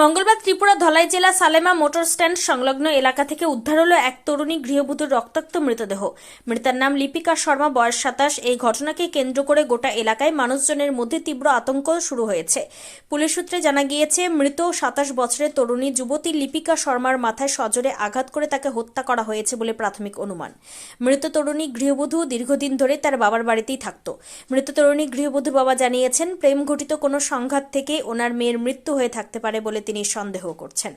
মঙ্গলবার ত্রিপুরা ধলাই জেলা Salema motor stand সংলগ্ন এলাকা থেকে উদ্ধার হলো এক তরুণী গৃহবধূর রক্তাক্ত মৃতদেহ। মৃতার নাম লিপিকা শর্মা, বয়স সাতাশ। এই ঘটনাকে কেন্দ্র করে গোটা এলাকায় মানুষজনের মধ্যে তীব্র আতঙ্ক শুরু হয়েছে। পুলিশ সূত্রে জানা গিয়েছে, মৃত সাতাশ বছরের তরুণী যুবতী লিপিকা শর্মার মাথায় সজোরে আঘাত করে তাকে হত্যা করা হয়েছে বলে প্রাথমিক অনুমান। মৃত তরুণী গৃহবধূ দীর্ঘদিন ধরে তার বাবার বাড়িতেই থাকত। মৃত তরুণী গৃহবধূর বাবা জানিয়েছেন, প্রেম ঘটিত কোনো সংঘাত থেকে ওনার মেয়ের মৃত্যু হয়ে থাকতে পারে বলে তিনি সন্দেহ করছেন।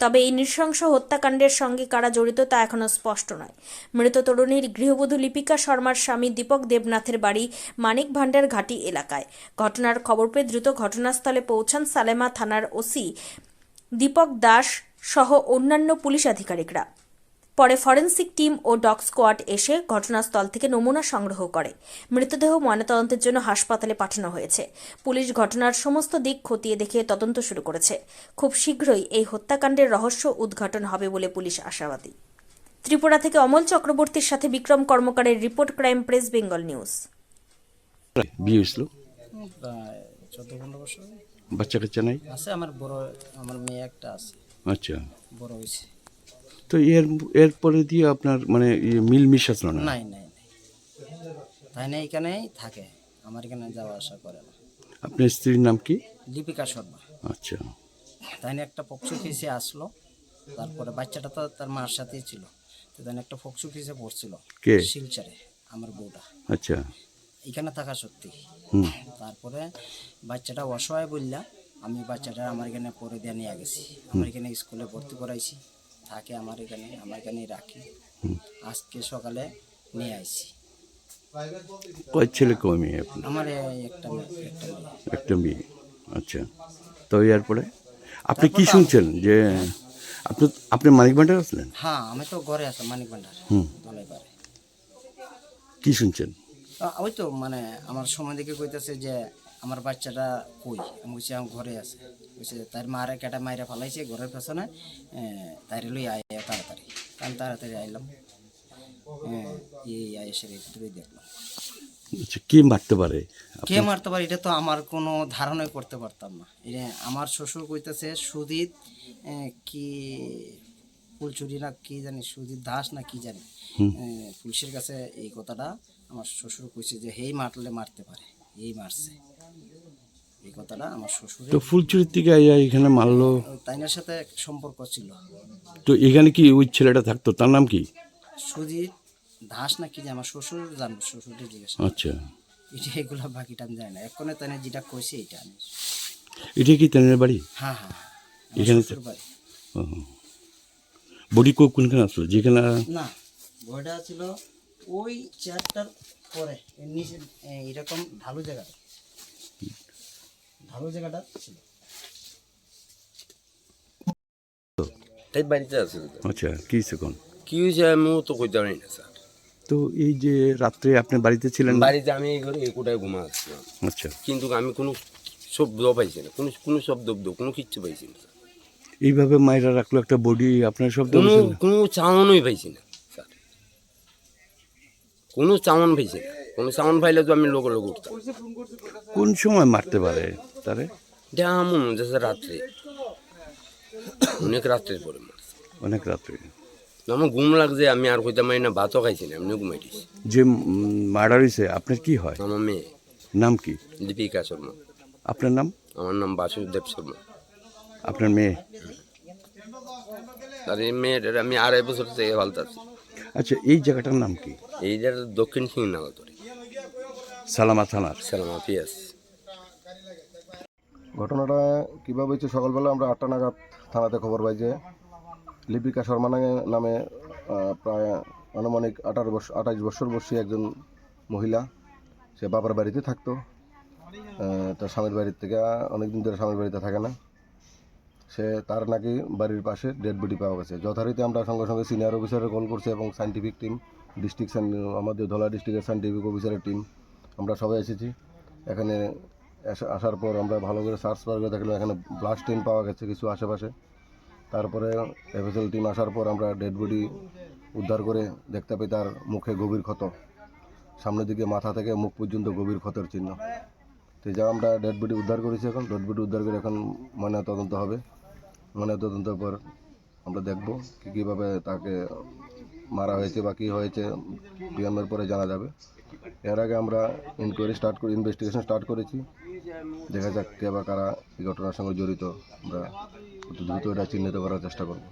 তবে এই নৃশংস হত্যাকাণ্ডের সঙ্গে কারা জড়িত তা এখনও স্পষ্ট নয়। মৃত তরুণীর গৃহবধূ লিপিকা শর্মার স্বামী দীপক দেবনাথের বাড়ি মানিক ভান্ডার ঘাটি এলাকায়। ঘটনার খবর পেয়ে দ্রুত ঘটনাস্থলে পৌঁছান সালেমা থানার ওসি দীপক দাস সহ অন্যান্য পুলিশ আধিকারিকরা। পরে ফরেন্সিক টিম ও ডগ স্কোয়াড এসে ঘটনাস্থল থেকে নমুনা সংগ্রহ করে। মৃতদেহ ময়নাতদন্তের জন্য হাসপাতালে পাঠানো হয়েছে। পুলিশ ঘটনার সমস্ত দিক খতিয়ে দেখে তদন্ত শুরু করেছে। খুব শীঘ্রই এই হত্যাকাণ্ডের রহস্য উদ্ঘাটন হবে বলে পুলিশ আশাবাদী। ত্রিপুরা থেকে অমল চক্রবর্তীর সাথে Bikram কর্মকারের report crime press Bengal news. বিয়ে হয়েছিল? চোদ্দ পনেরো বছর। বাচ্চা কাচ্চা নাই? আছে আমার বড় আমার মেয়ে একটা আছে। আচ্ছা। বড় হয়েছে। তো এর এরপরে দিয়ে আপনার মানে ইয়ে মিল মিশ আসলো না? নাই নাই নাই। তাই না এখানেই থাকে। আমার এখানে যাওয়া আসা করে না। আপনার স্ত্রীর নাম কি? লিপিকা শর্মা। আচ্ছা। তাই না একটা পক্সু কেসে আসলো। তারপরে বাচ্চাটা তো তার মার সাথেই ছিল। তো তাই একটা পক্সু কেসে পড়ছিল। কে? শিলচরে আমার বউটা। আচ্ছা। এখানে থাকা সত্যি। তারপরে বাচ্চাটা অসহায় বললা আমি বাচ্চাটা আমার এখানে পরে দিয়ে নিয়ে গেছি। আমার এখানে স্কুলে ভর্তি করাইছি। থাকে আমার এখানে আমার এখানেই রাখি। আজকে সকালে নিয়ে আইছি। কয় ছেলে কয় মেয়ে আপনার? আমার এই একটা মেয়ে একটা মেয়ে। একটা মেয়ে আচ্ছা। তো এরপরে? আপনি কি শুনছেন যে আপনি আপনি মানিক ভান্ডার আসলেন হ্যাঁ আমি তো ঘরে আছি মানিক ভান্ডার। পারে কি শুনছেন? ওই তো মানে আমার সময় দেখে কইতেছে যে আমার বাচ্চাটা কই? আমি বলছি আমার ঘরে আছে। বলছে তার মারে কেটা মাইরা ফালাইছে ঘরের পেছনে তাই লই আয় তাড়াতাড়ি। কারণ তাড়াতাড়ি আইলাম। এই আয়েসের ভিতরেই দেখলাম। আচ্ছা কে মারতে পারে? কে মারতে পারে এটা তো আমার কোনো ধারণাই করতে পারতাম না। এটা আমার শ্বশুর কইতেছে সুদীপ কি ফুলচুরি না কি জানি সুদীপ দাস না কি জানি। পুলিশের কাছে এই কথাটা আমার শ্বশুর কইছে যে হেই মারলে মারতে পারে এই মারছে। এই কথাটা আমার শ্বশুরের তো ফুলচুরির থেকে এখানে মারলো। তাইনার সাথে সম্পর্ক ছিল। তো এখানে কি ওই ছেলেটা থাকতো? তার নাম কি? সুদীপ দাস না কি জানি আমার শ্বশুর জানব শ্বশুরকে জিজ্ঞাসা আচ্ছা। এটা এগুলো বাকিটা আমি জানি না। এক্ষণে তাই যেটা কইছে এটা আমি এটা কি তেনের বাড়ি? হ্যাঁ হ্যাঁ এখানে তো- শ্বশুর বাড়ি। ও। বডি কো কোনখানে আসলো? যেখানে না বইটা ছিল ওই চেয়ারটার পরে নিচে এরকম ঢালু জায়গাটা। ঢালু জায়গাটা ছিল। তাই বাড়িতে আছে আচ্ছা কি সেখন কি হয়েছে আমিও তো কইতে পারি না স্যার। তো এই যে রাত্রে আপনি বাড়িতে ছিলেন? বাড়িতে আমি এই ঘরে একুটায় ঘুমা আসছিলাম আচ্ছা। কিন্তু আমি কোনো শব্দ পাইছি না কোনো কোনো শব্দ কোনো কিচ্ছু পাইছি না এইভাবে মায়েরা রাখল একটা বডি আপনার শব্দ কোনো কোনো পাইছি না স্যার। কোনো চাউন পাইছি না। কোনো চাউন পাইলে তো আমি লোক লোক উঠতাম। কোন সময় মারতে পারে তারে? এটা এমন যে রাত্রে। অনেক রাত্রের পরে মারছে। অনেক রাত্রে। আমার ঘুম লাগছে আমি আর কইতে পারি না ভাতও খাইছি না এমনি ঘুমাই দিছি। যে মার্ডার হয়েছে আপনার কি হয়? আমার মেয়ে। নাম কি? দীপিকা শর্মা। আপনার নাম? আমার নাম বাসুদেব শর্মা। আপনার মেয়ে? আর এই মেয়েটার আমি আড়াই বছর থেকে ভালতাছি। আচ্ছা এই জায়গাটার নাম কি? এই জায়গাটা দক্ষিণ সিংনাগতরে সালামা থানার সালামা পিয়াস ঘটনাটা কীভাবে হয়েছে? সকালবেলা আমরা আটটা নাগাদ থানাতে খবর পাই যে লিপিকা শর্মা নামে- নামে প্রায় আনুমানিক আঠারো বছর আঠাশ বছর বয়সী একজন মহিলা সে বাবার বাড়িতে থাকতো। তার স্বামীর বাড়ির থেকে অনেকদিন ধরে স্বামীর বাড়িতে থাকে না। সে তার নাকি বাড়ির পাশে ডেড বডি পাওয়া গেছে। যথারীতি আমরা সঙ্গে সঙ্গে সিনিয়র অফিসারে কল করছি এবং সাইন্টিফিক টিম ডিস্ট্রিক্ট আমাদের ধলা ডিস্ট্রিক্টের সাইন্টিফিক অফিসারের টিম আমরা সবাই এসেছি। এখানে আসার পর আমরা ভালো করে সার্চ করে দেখলাম, এখানে ব্লাস্ট টিম পাওয়া গেছে কিছু আশেপাশে। তারপরে এফএসএল টিম আসার পর আমরা ডেড বডি উদ্ধার করে দেখতে পাই তার মুখে গভীর ক্ষত। সামনের দিকে মাথা থেকে মুখ পর্যন্ত গভীর ক্ষতের চিহ্ন। তো যা আমরা ডেড বডি উদ্ধার করেছি এখন। ডেড বডি উদ্ধার করে এখন ময়না তদন্ত হবে। মানে তদন্তের পর আমরা দেখব কী কীভাবে তাকে মারা হয়েছে বা কী হয়েছে, ডিএমের পরে জানা যাবে। এর আগে আমরা ইনকোয়ারি স্টার্ট করি ইনভেস্টিগেশন স্টার্ট করেছি। দেখা যাক কে বা কারা এই ঘটনার সঙ্গে জড়িত। আমরা দ্রুত এটা চিহ্নিত করার চেষ্টা করব।